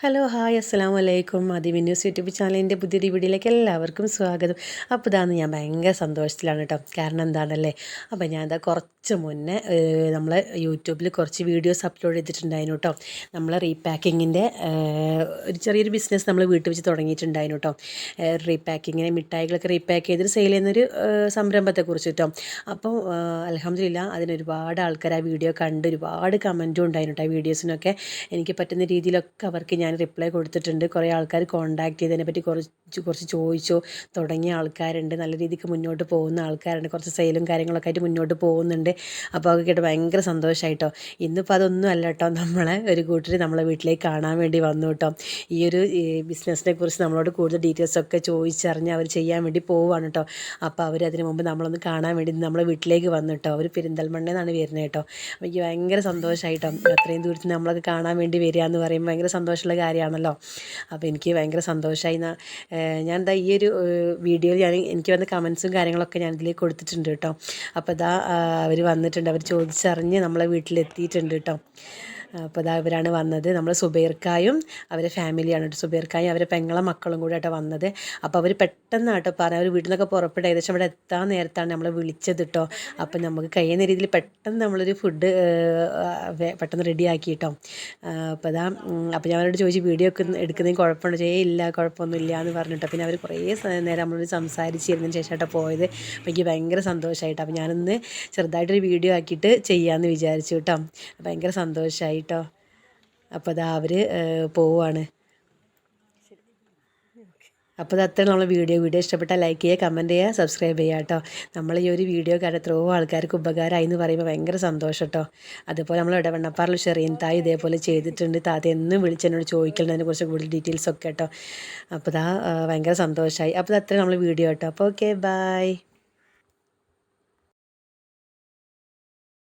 Hello hi അസ്സാം വലൈക്കും അതിവി news YouTube ചാനലിന്റെ പുതിയ വീഡിയോയിലേക്ക് എല്ലാവർക്കും സ്വാഗതം. അപ്പോൾ ഇതാന്ന് ഞാൻ ഭയങ്കര സന്തോഷത്തിലാണ് കേട്ടോ. കാരണം എന്താണല്ലേ? അപ്പോൾ ഞാൻ എന്താ കുറച്ച് മുന്നേ നമ്മൾ യൂട്യൂബിൽ കുറച്ച് വീഡിയോസ് അപ്ലോഡ് ചെയ്തിട്ടുണ്ടായിരുന്നു കേട്ടോ. നമ്മൾ റീപാക്കിങ്ങിന്റെ ഒരു ചെറിയൊരു ബിസിനസ് നമ്മൾ വീട്ടിൽ വെച്ച് തുടങ്ങിയിട്ടുണ്ടായിരുന്നു കേട്ടോ. റീപാക്കിങ്ങിനെ മിഠായികളൊക്കെ റീപാക്ക് ചെയ്തിട്ട് സെയിൽ ചെയ്യുന്നൊരു സംരംഭത്തെക്കുറിച്ച് കേട്ടോ. അപ്പോൾ അലഹമില്ല അതിനൊരുപാട് ആൾക്കാർ ആ വീഡിയോ കണ്ട് ഒരുപാട് കമന്റും ഉണ്ടായിരുന്നു കേട്ടോ. ആ വീഡിയോസിനൊക്കെ എനിക്ക് പറ്റുന്ന രീതിയിലൊക്കെ അവർക്ക് റിപ്ലൈ കൊടുത്തിട്ടുണ്ട്. കുറേ ആൾക്കാർ കോൺടാക്ട് ചെയ്തതിനെപ്പറ്റി കുറച്ച് കുറച്ച് ചോദിച്ചു തുടങ്ങിയ ആൾക്കാരുണ്ട് നല്ല രീതിക്ക് മുന്നോട്ട് പോകുന്ന ആൾക്കാരുണ്ട് കുറച്ച് സെയിലും കാര്യങ്ങളൊക്കെ ആയിട്ട് മുന്നോട്ട് പോകുന്നുണ്ട്. അപ്പോൾ അതൊക്കെ കേട്ട് ഭയങ്കര സന്തോഷമായിട്ടോ ഇന്നിപ്പോൾ അതൊന്നും അല്ല കേട്ടോ നമ്മളെ ഒരു കൂട്ടർ നമ്മളെ വീട്ടിലേക്ക് കാണാൻ വേണ്ടി വന്നു കേട്ടോ ഈ ഒരു ബിസിനസ്സിനെ കുറിച്ച് നമ്മളോട് കൂടുതൽ ഡീറ്റെയിൽസ് ഒക്കെ ചോദിച്ചറിഞ്ഞ് അവർ ചെയ്യാൻ വേണ്ടി പോവുകയാണ് കേട്ടോ അപ്പോൾ അവർ അതിന് മുമ്പ് നമ്മളൊന്ന് കാണാൻ വേണ്ടി നമ്മളെ വീട്ടിലേക്ക് വന്നു കേട്ടോ അവർ പെരിന്തൽമണ്ണെന്നാണ് വരുന്നത് കേട്ടോ എനിക്ക് ഭയങ്കര സന്തോഷമായിട്ടോ അത്രയും ദൂരത്ത് നമ്മളൊക്കെ കാണാൻ വേണ്ടി വരിക എന്ന് പറയുമ്പോൾ ഭയങ്കര സന്തോഷമുള്ള കാര്യമാണല്ലോ. അപ്പോൾ എനിക്ക് ഭയങ്കര സന്തോഷമായി ഞാൻ എന്താ ഈ ഒരു വീഡിയോയിൽ ഞാൻ എനിക്ക് വന്ന കമൻസും കാര്യങ്ങളൊക്കെ ഞാൻ ഇതിലേക്ക് കൊടുത്തിട്ടുണ്ട് കേട്ടോ. അപ്പോൾ ഇതാ അവർ വന്നിട്ടുണ്ട്. അവർ ചോദിച്ചറിഞ്ഞ് നമ്മളെ വീട്ടിലെത്തിയിട്ടുണ്ട് കേട്ടോ. അപ്പോൾ ഇതാ ഇവരാണ് വന്നത്. നമ്മൾ സുബൈർക്കായും അവരെ ഫാമിലിയാണ് കേട്ടോ. സുബൈർക്കായും അവരെ പെങ്ങളെ മക്കളും കൂടെ ആട്ടോ വന്നത്. അപ്പോൾ അവർ പെട്ടെന്ന് കേട്ടോ പറഞ്ഞു അവർ വീട്ടിൽ നിന്നൊക്കെ പുറപ്പെട്ട് ഏകദേശം ഇവിടെ എത്താൻ നേരത്താണ് നമ്മളെ വിളിച്ചത് കേട്ടോ. അപ്പം നമുക്ക് കഴിയുന്ന രീതിയിൽ പെട്ടെന്ന് നമ്മളൊരു ഫുഡ് പെട്ടെന്ന് റെഡിയാക്കി കേട്ടോ. അപ്പോൾ അതാ അപ്പോൾ ഞാൻ അവരോട് ചോദിച്ചു വീഡിയോ ഒക്കെ എടുക്കുന്നതിന് കുഴപ്പമുണ്ടോ? ചെയ്യേ ഇല്ല കുഴപ്പമൊന്നുമില്ല എന്ന് പറഞ്ഞിട്ടോ പിന്നെ അവർ കുറേ നേരം നമ്മളോട് സംസാരിച്ചിരുന്നതിന് ശേഷമായിട്ടോ പോയത്. അപ്പോൾ എനിക്ക് ഭയങ്കര സന്തോഷമായിട്ടോ അപ്പോൾ ഞാനൊന്ന് ചെറുതായിട്ടൊരു വീഡിയോ ആക്കിയിട്ട് ചെയ്യാമെന്ന് വിചാരിച്ചു കേട്ടോ. ഭയങ്കര സന്തോഷമായി കേട്ടോ അപ്പോൾ അതാ അവർ പോവുകയാണ് അപ്പോൾ അത്ര നമ്മൾ വീഡിയോ. വീഡിയോ ഇഷ്ടപ്പെട്ടാൽ ലൈക്ക് ചെയ്യുക കമന്റ് ചെയ്യുക സബ്സ്ക്രൈബ് ചെയ്യുക കേട്ടോ. നമ്മൾ ഈ ഒരു വീഡിയോ കാരണം എത്രയോ ആൾക്കാർക്ക് ഉപകാരമായി എന്ന് പറയുമ്പോൾ ഭയങ്കര സന്തോഷം കേട്ടോ. അതുപോലെ നമ്മൾ ഇടവണ്ണപ്പാറിൽ ഷെറിയൻ തായ് ഇതേപോലെ ചെയ്തിട്ടുണ്ട്. താത്ത എന്നും വിളിച്ചെന്നോട് ചോദിക്കലുണ്ട് അതിനെക്കുറിച്ച് കൂടുതൽ ഡീറ്റെയിൽസ് ഒക്കെ കേട്ടോ. അപ്പോൾ ഇതാ ഭയങ്കര സന്തോഷമായി അപ്പോൾ അത്ര നമ്മൾ വീഡിയോ കേട്ടോ. അപ്പോൾ ഓക്കെ ബായ്